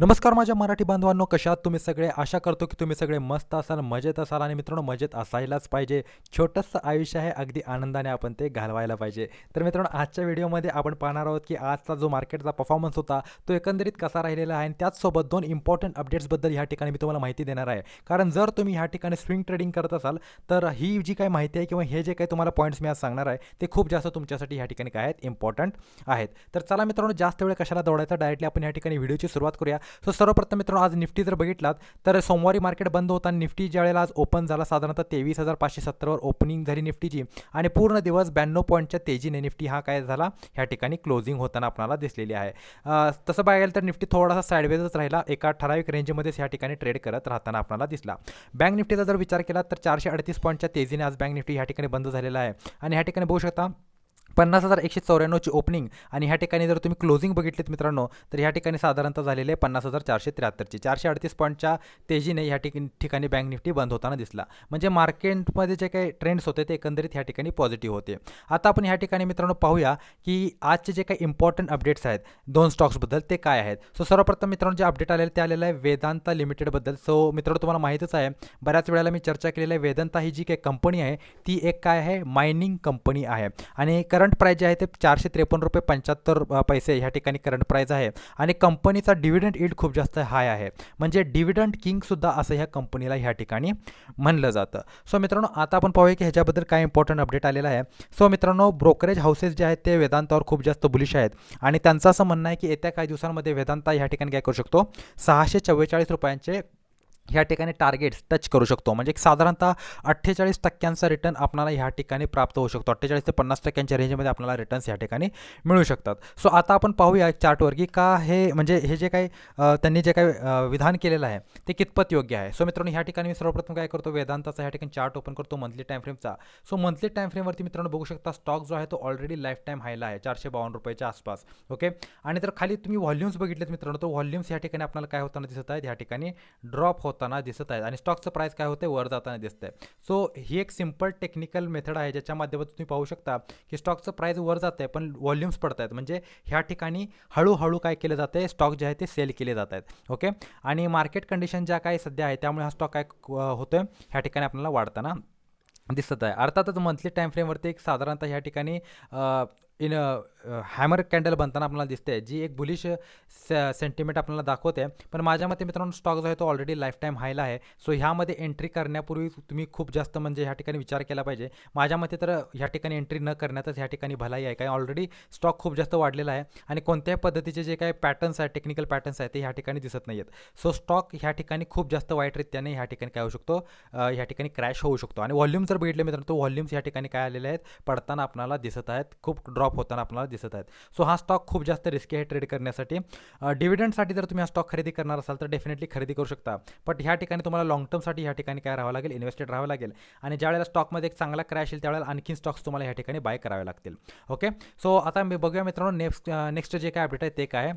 नमस्कार माझ्या मराठी बांधवांनो कशात तुम्ही सगळे? आशा करतो की तुम्ही सगळे मस्त असाल मजेत असाल आणि मित्रांनो मजेत असायलाच पाहिजे. छोटंसं आयुष्य आहे अगदी आनंदाने आपण ते घालवायला पाहिजे. तर मित्रांनो आजच्या व्हिडिओमध्ये आपण पाहणार आहोत की आजचा जो मार्केटचा परफॉर्मन्स होता तो एकंदरीत कसा राहिलेला आहे आणि त्याचसोबत दोन इम्पॉर्टंट अपडेट्सबद्दल ह्या ठिकाणी मी तुम्हाला माहिती देणार आहे. कारण जर तुम्ही ह्या ठिकाणी स्विंग ट्रेडिंग करत असाल तर ही जी काही माहिती आहे किंवा हे जे काही तुम्हाला पॉईंट्स मी आज सांगणार आहे ते खूप जास्त तुमच्यासाठी ह्या ठिकाणी काय आहेत इम्पॉर्टंट आहेत. तर चला मित्रांनो जास्त वेळ कशाला दौडायचा? डायरेक्टली आपण ह्या ठिकाणी व्हिडिओची सुरुवात करूया. सो सर्वप्रथम मित्रांनो आज निफ्टी जर बघितलात तर सोमवारी मार्केट बंद होताना निफ्टी ज्यावेळेला आज ओपन झाला साधारणतः तेवीस हजार पाचशे सत्तरवर ओपनिंग झाली निफ्टीची. आणि पूर्ण दिवस ब्याण्णव पॉईंटच्या तेजीने निफ्टी हा काय झाला ह्या ठिकाणी क्लोजिंग होताना आपल्याला दिसलेली आहे. तसं बघायला तर निफ्टी थोडासा साईडवेजच राहिला एका ठराविक रेंजमध्येच ह्या ठिकाणी ट्रेड करत राहताना आपल्याला दिसला. बँक निफ्टीचा जर विचार केला तर चारशे अडतीस पॉईंटच्या तेजीने आज बँक निफ्टी ह्या ठिकाणी बंद झालेला आहे. आणि ह्या ठिकाणी बघू शकता पन्नास हजार एकशे चौऱ्याण्णवची ओपनिंग आणि ह्या ठिकाणी जर तुम्ही क्लोजिंग बघितलीत मित्रांनो तर ह्या ठिकाणी साधारणतः झालेले पन्नास हजार चारशे त्र्याहत्तरची. चारशे अडतीस पॉईंटच्या तेजीने ह्या ठिक ठिकाणी बँक निफ्टी बंद होताना दिसला. म्हणजे मार्केटमध्ये जे काही ट्रेंड्स होते ते एकंदरीत ह्या ठिकाणी पॉझिटिव्ह होते. आता आपण ह्या ठिकाणी मित्रांनो पाहूया की आजचे जे काही इम्पॉर्टंट अपडेट्स आहेत दोन स्टॉक्सबद्दल ते काय आहेत. सो सर्वप्रथम मित्रांनो जे अपडेट आलेलं ते आलेलं आहे वेदांता लिमिटेडबद्दल सो मित्रांनो तुम्हाला माहितीच आहे बऱ्याच वेळेला मी चर्चा केलेली आहे वेदांता ही जी काही कंपनी आहे ती एक काय आहे मायनिंग कंपनी आहे. आणि करंट प्राईज जे आहे ते चारशे त्रेपन्न रुपये पंच्याहत्तर पैसे ह्या ठिकाणी करंट प्राईज आहे. आणि कंपनीचा डिव्हिडंट इल्ड खूप जास्त हाय आहे. म्हणजे डिव्हिडंट किंगसुद्धा असं ह्या कंपनीला ह्या ठिकाणी म्हणलं जातं. सो मित्रांनो आता आपण पाहूया की ह्याच्याबद्दल काय इम्पॉर्टंट अपडेट आलेला आहे. सो मित्रांनो ब्रोकरेज हाऊसेस जे आहेत ते वेदांतावर खूप जास्त बुलिश आहेत. आणि त्यांचं असं म्हणणं आहे की येत्या काही दिवसांमध्ये वेदांता ह्या ठिकाणी काय करू शकतो? सहाशे चव्वेचाळीस रुपयांचे ह्या ठिकाणी टार्गेट्स टच करू शकतो. म्हणजे एक साधारणतः अठ्ठेचाळीस टक्क्यांचा रिटर्न आपल्याला ह्या ठिकाणी प्राप्त होऊ शकतो. अठ्ठेचाळीस ते पन्नास टक्क्यांच्या रेंजमध्ये आपल्याला रिटर्न्स ह्या ठिकाणी मिळू शकतात. सो आता आपण पाहूया चार्टवर की का हे म्हणजे हे जे काही त्यांनी जे काही विधान केलेलं आहे ते कितपत योग्य आहे? सो मित्रांनो ह्या ठिकाणी मी सर्वप्रथम काय करतो वेदांताचा ह्या ठिकाणी चार्ट ओपन करतो मंथली टाईम फ्रेमचा सो मंथली टाईम फ्रेमवरती मित्रांनो बघू शकता स्टॉक जो आहे तो ऑलरेडी लाईफ टाईम हायला आहे चारशे बावन्न रुपयाच्या आसपास. ओके आणि तर खाली तुम्ही व्हॉल्यूम्स बघितलेत मित्रांनो तर व्हॉल्यूम्स ह्या ठिकाणी आपल्याला काय होताना दिसत आहेत? ह्या ठिकाणी ड्रॉप होताना दिसत आहेत. आणि स्टॉकचं प्राईस काय होते वर जाताना दिसत आहे सो ही एक सिंपल टेक्निकल मेथड आहे ज्याच्या माध्यमातून तुम्ही पाहू शकता की स्टॉकचं प्राईस वर जात आहे पण व्हॉल्यूम्स पडत आहेत म्हणजे ह्या ठिकाणी हळूहळू काय केलं जातं आहे स्टॉक जे आहे ते सेल केले जात आहेत ओके आणि मार्केट कंडिशन ज्या काही सध्या आहे त्यामुळे हा स्टॉक काय होतो आहे ह्या ठिकाणी आपल्याला वाढताना दिसत आहे. अर्थातच मंथली टाईम फ्रेमवरती एक साधारणतः ह्या ठिकाणी इन हॅमर कॅन्डल बनताना आपल्याला दिसते जी एक बुलिश सेंटिमेंट आपल्याला दाखवते. पण माझ्या मते मित्रांनो स्टॉक जो आहे तो ऑलरेडी लाईफ टाईम हायला आहे. सो ह्यामध्ये एंट्री करण्यापूर्वी तुम्ही खूप जास्त म्हणजे ह्या ठिकाणी विचार केला पाहिजे. माझ्या मते तर ह्या ठिकाणी एंट्री न करण्यातच ह्या ठिकाणी भलाई आहे. कारण ऑलरेडी स्टॉक खूप जास्त वाढलेला आहे आणि कोणत्याही पद्धतीचे जे काही पॅटर्न्स आहेत टेक्निकल पॅटर्न्स आहेत ते ह्या ठिकाणी दिसत नाही आहेत सो स्टॉक ह्या ठिकाणी खूप जास्त वाईटरित्याने ह्या ठिकाणी काय होऊ शकतो ह्या ठिकाणी क्रॅश होऊ शकतो. आणि व्हॉल्यूम जर बघितले मित्रांनो तो व्हॉल्यूम्स ह्या ठिकाणी काय आलेले आहेत पडताना आपल्याला दिसत आहेत. खूप ड्रॉप होताना आपल्याला दिसत आहेत. सो हा स्टॉक खूप जास्त रिस्की आहे ट्रेड करण्यासाठी. डिव्हिडंडसाठी जर तुम्ही हा स्टॉक खरेदी करणार असाल तर डेफिनेटली खरेदी करू शकता. बट ह्या ठिकाणी तुम्हाला लॉंग टर्मसाठी ह्या ठिकाणी काय राहावं लागेल? इन्व्हेस्टेड राहावं लागेल. आणि ज्यावेळेला स्टॉकमध्ये एक चांगला क्रॅश येईल त्यावेळेला आणखीन स्टॉक्स तुम्हाला ह्या ठिकाणी बाय करावे लागतील. ओके सो आता मी बघूया मित्रांनो नेक्स्ट नेक्स्ट जे काय अपडेट आहे ते काय आहे.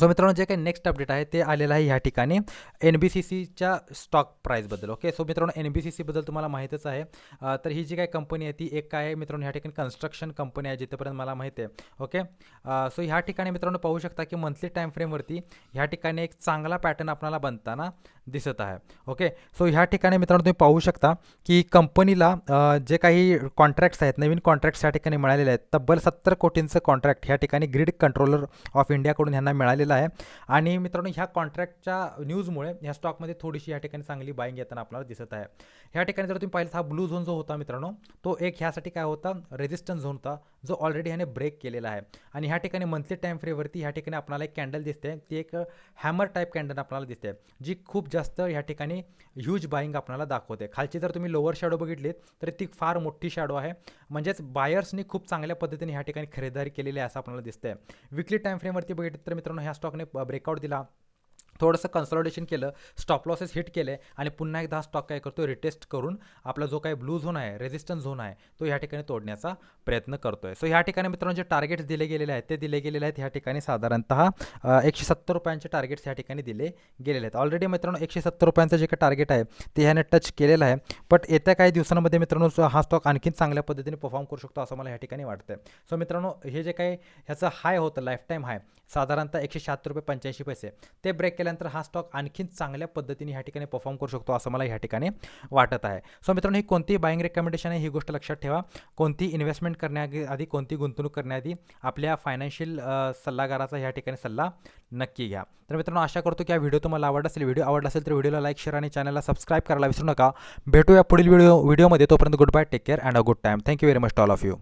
सो मित्रांनो जे काही नेक्स्ट अपडेट आहे ते आलेलं आहे ह्या ठिकाणी. एन बी सी सीच्या स्टॉक प्राईसबद्दल ओके सो मित्रांनो एन बी सी सीबद्दल तुम्हाला माहीतच आहे. तर ही जी काही कंपनी आहे ती एक काय आहे मित्रांनो ह्या ठिकाणी कन्स्ट्रक्शन कंपनी आहे जिथेपर्यंत मला माहिती आहे ओके सो ह्या ठिकाणी मित्रांनो पाहू शकता की मंथली टाईम फ्रेमवरती ह्या ठिकाणी एक चांगला पॅटर्न आपल्याला बनताना दिसत आहे ओके सो ह्या ठिकाणी मित्रांनो तुम्ही पाहू शकता की कंपनीला जे काही कॉन्ट्रॅक्ट्स आहेत नवीन कॉन्ट्रॅक्ट्स ह्या ठिकाणी मिळालेले आहेत तब्बल सत्तर कोटींचं कॉन्ट्रॅक्ट ह्या ठिकाणी ग्रीड कंट्रोलर ऑफ इंडियाकडून ह्यांना मिळालेलं आहे. आणि मित्रांनो ह्या कॉन्ट्रॅक्टच्या न्यूजमुळे ह्या स्टॉकमध्ये थोडीशी या ठिकाणी चांगली बाईंग येताना आपल्याला दिसत आहे. ह्या ठिकाणी जर तुम्ही पाहिलं हा ब्लू झोन जो होता मित्रांनो तो एक ह्यासाठी काय होता? रेजिस्टन्स झोन होता जो ऑलरेडी ह्याने ब्रेक केलेला आहे. आणि ह्या ठिकाणी मंथली टाईम फ्रेमवरती ह्या ठिकाणी आपल्याला एक कॅन्डल दिसते. ती एक हॅमर टाईप कॅन्डल आपल्याला दिसते जी खूप जास्त ह्या ठिकाणी ह्यूज बाईंग आपल्याला दाखवते. खालची जर तुम्ही लोअर शॅडो बघितलीत तर ती फार मोठी शॅडो आहे. म्हणजेच बायर्सनी खूप चांगल्या पद्धतीने ह्या ठिकाणी खरेदारी केलेली आहे असं आपल्याला दिसतंय. विकली टाईम फ्रेमवरती बघितलं तर मित्रांनो ह्या स्टॉकने ब्रेकआउट दिला. थोडंसं कन्सॉलिडेशन केलं स्टॉप लॉसेस हिट केले आणि पुन्हा एकदा हा स्टॉक काय करतो रिटेस्ट करून आपला जो काही ब्लू झोन आहे रेजिस्टन्स झोन आहे तो ह्या ठिकाणी तोडण्याचा प्रयत्न करतोय. सो ह्या ठिकाणी मित्रांनो जे टार्गेट्स दिले गेलेले आहेत ते दिले गेलेले आहेत ह्या ठिकाणी साधारणतः एकशे सत्तर रुपयांचे टार्गेट्स ह्या ठिकाणी दिले गेलेले आहेत. ऑलरेडी मित्रांनो एकशे सत्तर रुपयांचं जे काही टार्गेट आहे ते ह्याने टच केलेलं आहे. बट येत्या काही दिवसांमध्ये मित्रांनो हा स्टॉक आणखीन चांगल्या पद्धतीने परफॉर्म करू शकतो असं मला ह्या ठिकाणी वाटतं सो मित्रांनो हे जे काही ह्याचं हाय होतं लाईफ टाईम हाय साधारणतः एकशे शहात्तर रुपये पंच्याऐंशी पैसे. ते ब्रेक केल्यानंतर हा स्टॉक आणखीन चांगल्या पद्धतीने ह्या ठिकाणी परफॉर्म करू शकतो असं मला ह्या ठिकाणी वाटत आहे. सो मित्रांनो ही कोणतीही बाईंग रेकमेंडेशन आहे ही गोष्ट लक्षात ठेवा. कोणती इन्व्हेस्टमेंट करण्याआधी कोणती गुंतवणूक करण्याआधी आपल्या फायनान्शियल सल्लागाराचा ह्या ठिकाणी सल्ला नक्की घ्या. तर मित्रांनो आशा करतो की हा व्हिडिओ तुम्हाला आवडला असेल. व्हिडिओ आवडला असेल तर व्हिडिओला लाईक शेअर आणि चॅनलला सबस्क्राईब करायला विसरू नका. भेटूया पुढील व्हिडिओ व्हिडिओमध्ये तोपर्यंत good bye take care and a good time thank you very much all of you